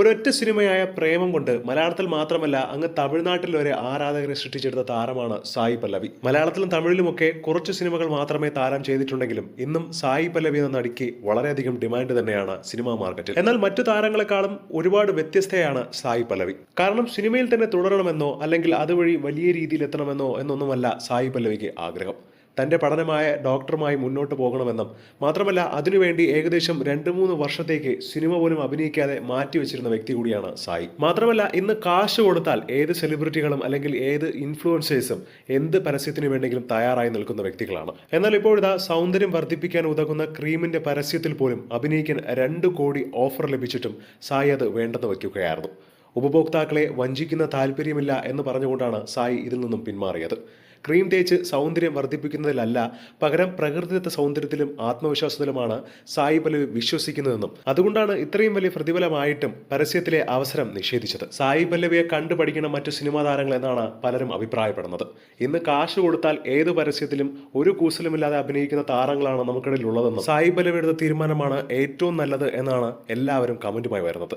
ഒരൊറ്റ സിനിമയായ പ്രേമം കൊണ്ട് മലയാളത്തിൽ മാത്രമല്ല അങ്ങ് തമിഴ്നാട്ടിൽ വരെ ആരാധകരെ സൃഷ്ടിച്ചെടുത്ത താരമാണ് സായി പല്ലവി. മലയാളത്തിലും തമിഴിലുമൊക്കെ കുറച്ച് സിനിമകൾ മാത്രമേ താരം ചെയ്തിട്ടുണ്ടെങ്കിലും ഇന്നും സായി പല്ലവി എന്ന നടിക്ക് വളരെയധികം ഡിമാൻഡ് തന്നെയാണ് സിനിമാ മാർക്കറ്റിൽ. എന്നാൽ മറ്റു താരങ്ങളെക്കാളും ഒരുപാട് വ്യത്യസ്തയാണ് സായി പല്ലവി. കാരണം സിനിമയിൽ തന്നെ തുടരണമെന്നോ അല്ലെങ്കിൽ അതുവഴി വലിയ രീതിയിൽ എത്തണമെന്നോ എന്നൊന്നുമല്ല സായി പല്ലവിക്ക് ആഗ്രഹം. തന്റെ പഠനമായ ഡോക്ടറുമായി മുന്നോട്ട് പോകണമെന്നും മാത്രമല്ല അതിനുവേണ്ടി ഏകദേശം രണ്ട് മൂന്ന് വർഷത്തേക്ക് സിനിമ പോലും അഭിനയിക്കാതെ മാറ്റിവെച്ചിരുന്ന വ്യക്തി കൂടിയാണ് സായി. മാത്രമല്ല ഇന്ന് കാശ് കൊടുത്താൽ ഏത് സെലിബ്രിറ്റികളും അല്ലെങ്കിൽ ഏത് ഇൻഫ്ലുവൻസേഴ്സും എന്ത് പരസ്യത്തിന് വേണ്ടെങ്കിലും തയ്യാറായി നിൽക്കുന്ന വ്യക്തികളാണ്. എന്നാൽ ഇപ്പോഴിതാ സൗന്ദര്യം വർദ്ധിപ്പിക്കാൻ ഉതകുന്ന ക്രീമിന്റെ പരസ്യത്തിൽ പോലും അഭിനയിക്കാൻ രണ്ട് കോടി ഓഫർ ലഭിച്ചിട്ടും സായി അത് വേണ്ടെന്ന് വയ്ക്കുകയായിരുന്നു. ഉപഭോക്താക്കളെ വഞ്ചിക്കുന്ന താല്പര്യമില്ല എന്ന് പറഞ്ഞുകൊണ്ടാണ് സായി ഇതിൽ നിന്നും പിന്മാറിയത്. ക്രീം തേച്ച് സൗന്ദര്യം വർദ്ധിപ്പിക്കുന്നതിലല്ല പകരം പ്രകൃതിദത്ത സൗന്ദര്യത്തിലും ആത്മവിശ്വാസത്തിലുമാണ് സായി പല്ലവി വിശ്വസിക്കുന്നതെന്നും അതുകൊണ്ടാണ് ഇത്രയും വലിയ പ്രതിഫലമായിട്ടും പരസ്യത്തിലെ അവസരം നിഷേധിച്ചത്. സായി പല്ലവിയെ കണ്ടുപഠിക്കണം മറ്റു സിനിമാ താരങ്ങൾ എന്നാണ് പലരും അഭിപ്രായപ്പെടുന്നത്. ഇന്ന് കാശ് കൊടുത്താൽ ഏത് പരസ്യത്തിലും ഒരു കൂസലുമില്ലാതെ അഭിനയിക്കുന്ന താരങ്ങളാണ് നമുക്കിടയിൽ ഉള്ളതെന്നും സായി പല്ലവിയുടെ തീരുമാനമാണ് ഏറ്റവും നല്ലത് എന്നാണ് എല്ലാവരും കമന്റുമായി വരുന്നത്.